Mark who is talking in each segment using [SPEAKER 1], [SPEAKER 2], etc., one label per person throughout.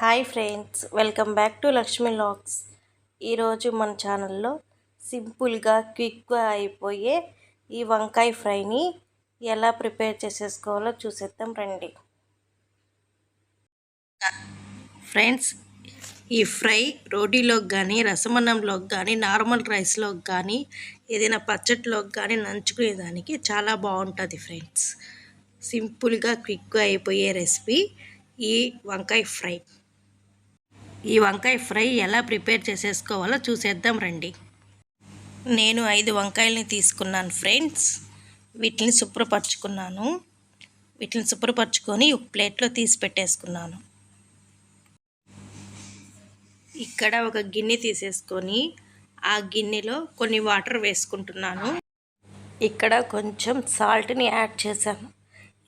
[SPEAKER 1] Hi friends welcome back to Lakshmi lakhs. ఈరోజు మన ఛానల్లో సింపుల్గా క్విక్గా అయిపోయే ఈ వంకాయ ఫ్రైని ఎలా ప్రిపేర్ చేసేసుకోవాలో చూసేద్దాం రండి. ఫ్రెండ్స్ ఈ ఫ్రై రోటీలోకి కానీ రసమన్నంలోకి కానీ నార్మల్ రైస్లోకి కానీ ఏదైనా పచ్చట్లోకి కానీ నంచుకునేదానికి చాలా బాగుంటుంది ఫ్రెండ్స్. సింపుల్గా క్విక్గా అయిపోయే రెసిపీ ఈ వంకాయ ఫ్రై. ఈ వంకాయ ఫ్రై ఎలా ప్రిపేర్ చేసేసుకోవాలో చూసేద్దాం రండి. నేను ఐదు వంకాయలని తీసుకున్నాను ఫ్రెండ్స్. వీటిని శుభ్రపరచుకున్నాను. వీటిని శుభ్రపరచుకొని ఒక ప్లేట్లో తీసి పెట్టేసుకున్నాను. ఇక్కడ ఒక గిన్నె తీసేసుకొని ఆ గిన్నెలో కొన్ని వాటర్ వేసుకుంటున్నాను. ఇక్కడ కొంచెం సాల్ట్ని యాడ్ చేశాను.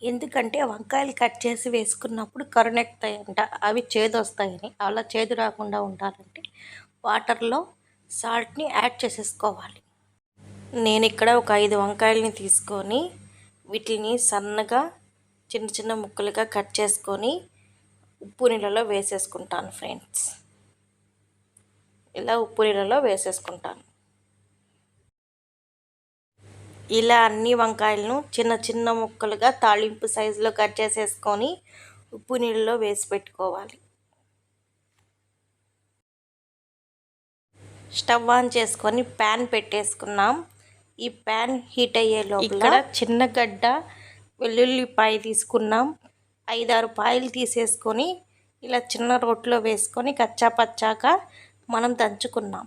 [SPEAKER 1] ఎందుకంటే వంకాయలు కట్ చేసి వేసుకున్నప్పుడు కరుణెక్కుతాయంట అవి చేదు వస్తాయని అలా చేదు రాకుండా ఉండాలంటే వాటర్లో సాల్ట్ని యాడ్ చేసేసుకోవాలి. నేను ఇక్కడ ఒక ఐదు వంకాయలని తీసుకొని వీటిని సన్నగా చిన్న చిన్న ముక్కలుగా కట్ చేసుకొని ఉప్పు నీళ్ళలో వేసేసుకుంటాను ఫ్రెండ్స్. ఇలా ఉప్పు నీళ్ళలో వేసేసుకుంటాను. ఇలా అన్ని వంకాయలను చిన్న చిన్న ముక్కలుగా తాళింపు సైజులో కట్ చేసేసుకొని ఉప్పు నీళ్ళలో వేసి పెట్టుకోవాలి. స్టవ్ ఆన్ చేసుకొని ప్యాన్ పెట్టేసుకున్నాం. ఈ ప్యాన్ హీట్ అయ్యే లోపల చిన్న గడ్డ వెల్లుల్లిపాయ తీసుకున్నాం. ఐదారు పాయలు తీసేసుకొని ఇలా చిన్న రోట్లో వేసుకొని కచ్చా పచ్చాక మనం దంచుకున్నాం.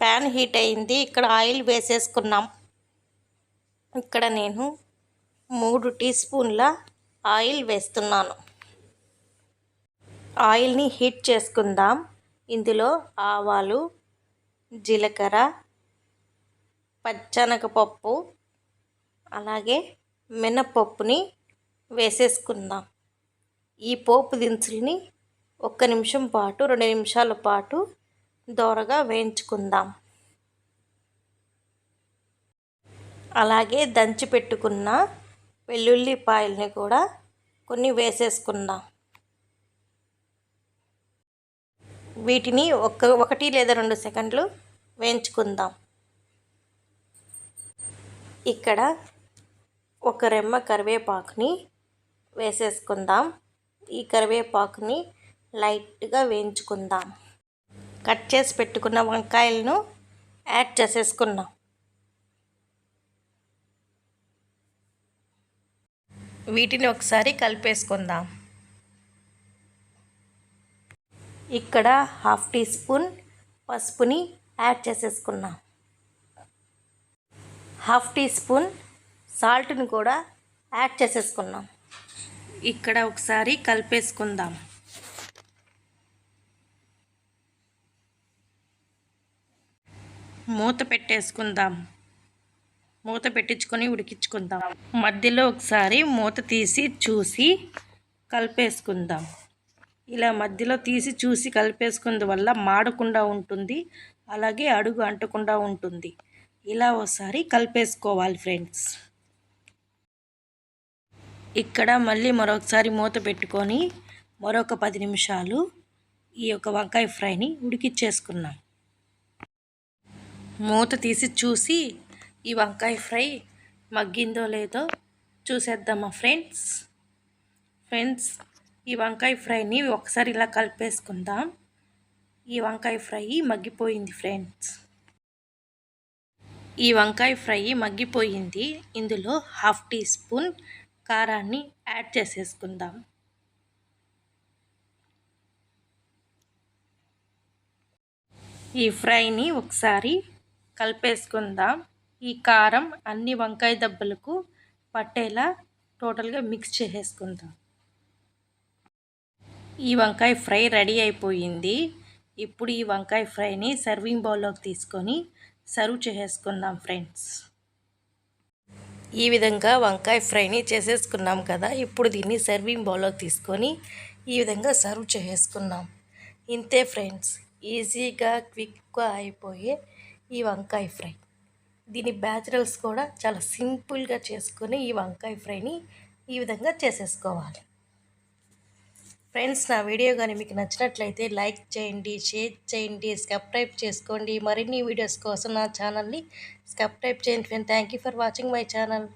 [SPEAKER 1] ప్యాన్ హీట్ అయింది. ఇక్కడ ఆయిల్ వేసేసుకున్నాం. ఇక్కడ నేను మూడు టీ స్పూన్ల ఆయిల్ వేస్తున్నాను. ఆయిల్ని హీట్ చేసుకుందాం. ఇందులో ఆవాలు జీలకర్ర పచ్చనగపప్పు అలాగే మినపప్పుని వేసేసుకుందాం. ఈ పోపు దినుసుల్ని ఒక్క నిమిషం పాటు రెండు నిమిషాల పాటు దోరగా వేయించుకుందాం. అలాగే దంచి పెట్టుకున్న వెల్లుల్లిపాయల్ని కూడా కొన్ని వేసేసుకుందాం. వీటిని ఒక ఒకటి లేదా రెండు సెకండ్లు వేయించుకుందాం. ఇక్కడ ఒక రెమ్మ కరివేపాకుని వేసేసుకుందాం. ఈ కరివేపాకుని లైట్గా వేయించుకుందాం. కట్ చేసి పెట్టుకున్న వంకాయలను యాడ్ చేసేసుకున్నాం. వీటిని ఒకసారి కలిపేసుకుందాం. ఇక్కడ హాఫ్ టీ స్పూన్ పసుపుని యాడ్ చేసేసుకున్నాం. హాఫ్ టీ స్పూన్ సాల్ట్ని కూడా యాడ్ చేసేసుకున్నాం. ఇక్కడ ఒకసారి కలిపేసుకుందాం. మూత పెట్టేసుకుందాం. మూత పెట్టించుకొని ఉడికించుకుందాం. మధ్యలో ఒకసారి మూత తీసి చూసి కలిపేసుకుందాం. ఇలా మధ్యలో తీసి చూసి కలిపేసుకున్న వల్ల మాడకుండా ఉంటుంది. అలాగే అడుగు అంటకుండా ఉంటుంది. ఇలా ఒకసారి కలిపేసుకోవాలి ఫ్రెండ్స్. ఇక్కడ మళ్ళీ మరొకసారి మూత పెట్టుకొని మరొక పది నిమిషాలు ఈ యొక్క వంకాయ ఫ్రైని ఉడికిచ్చేసుకున్నాం మూత తీసి చూసి ఈ వంకాయ ఫ్రై మగ్గిందో లేదో చూసేద్దామా ఫ్రెండ్స్. ఫ్రెండ్స్ ఈ వంకాయ ఫ్రైని ఒకసారి ఇలా కలిపేసుకుందాం. ఈ వంకాయ ఫ్రై మగ్గిపోయింది ఫ్రెండ్స్. ఈ వంకాయ ఫ్రై మగ్గిపోయింది. ఇందులో హాఫ్ టీ స్పూన్ కారాన్ని యాడ్ చేసేసుకుందాం. ఈ ఫ్రైని ఒకసారి కలిపేసుకుందాం. ఈ కారం అన్ని వంకాయ దెబ్బలకు పట్టేలా టోటల్గా మిక్స్ చేసేసుకుందాం. ఈ వంకాయ ఫ్రై రెడీ అయిపోయింది. ఇప్పుడు ఈ వంకాయ ఫ్రైని సర్వింగ్ బౌల్లోకి తీసుకొని సర్వ్ చేసేసుకుందాం ఫ్రెండ్స్. ఈ విధంగా వంకాయ ఫ్రైని చేసేసుకున్నాం కదా ఇప్పుడు దీన్ని సర్వింగ్ బౌల్లోకి తీసుకొని ఈ విధంగా సర్వ్ చేసేసుకున్నాం ఇంతే ఫ్రెండ్స్ ఈజీగా క్విక్గా అయిపోయే ఈ వంకాయ ఫ్రై. దీని బ్యాచురల్స్ కూడా చాలా సింపుల్గా చేసుకొని ఈ వంకాయ ఫ్రైని ఈ విధంగా చేసేసుకోవాలి. ఫ్రెండ్స్ నా వీడియో కానీ మీకు నచ్చినట్లయితే లైక్ చేయండి షేర్ చేయండి సబ్స్క్రైబ్ చేసుకోండి. మరిన్ని వీడియోస్ కోసం నా ఛానల్ని సబ్స్క్రైబ్ చేయండి. Friend thank you for watching my channel.